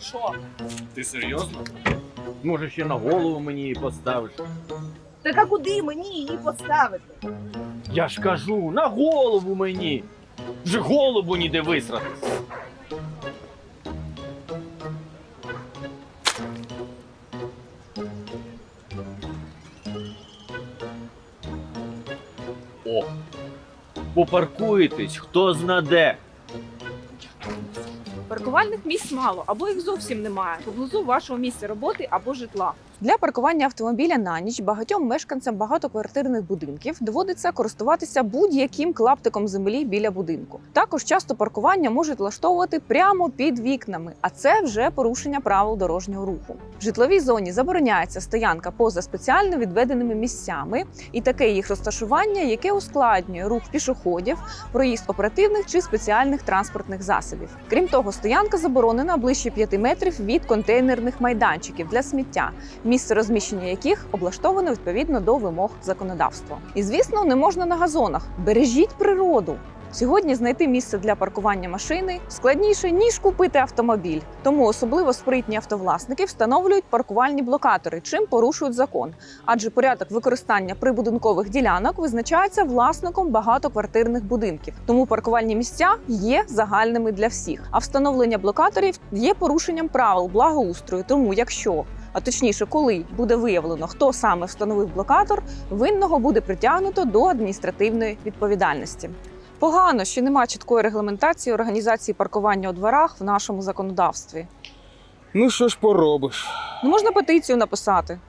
Що? Ти серйозно? Може, ще на голову мені її поставиш? Так а куди мені її поставити? Я ж кажу, на голову мені! Вже голову ніде висратись. Попаркуєтесь, хто знаде. Паркувальних місць мало, або їх зовсім немає поблизу вашого місця роботи або житла. Для паркування автомобіля на ніч багатьом мешканцям багатоквартирних будинків доводиться користуватися будь-яким клаптиком землі біля будинку. Також часто паркування можуть влаштовувати прямо під вікнами, а це вже порушення правил дорожнього руху. В житловій зоні забороняється стоянка поза спеціально відведеними місцями, і таке їх розташування, яке ускладнює рух пішоходів, проїзд оперативних чи спеціальних транспортних засобів. Крім того, стоянка заборонена ближче 5 метрів від контейнерних майданчиків для сміття, місце розміщення яких облаштоване відповідно до вимог законодавства. І звісно, не можна на газонах. Бережіть природу. Сьогодні знайти місце для паркування машини складніше ніж купити автомобіль. Тому особливо спритні автовласники встановлюють паркувальні блокатори, чим порушують закон. Адже порядок використання прибудинкових ділянок визначається власником багатоквартирних будинків. Тому паркувальні місця є загальними для всіх. А встановлення блокаторів є порушенням правил благоустрою. Тому, якщо а точніше, коли буде виявлено, хто саме встановив блокатор, винного буде притягнуто до адміністративної відповідальності. Погано, що нема чіткої регламентації організації паркування у дворах в нашому законодавстві. Ну що ж поробиш? Ну можна петицію написати.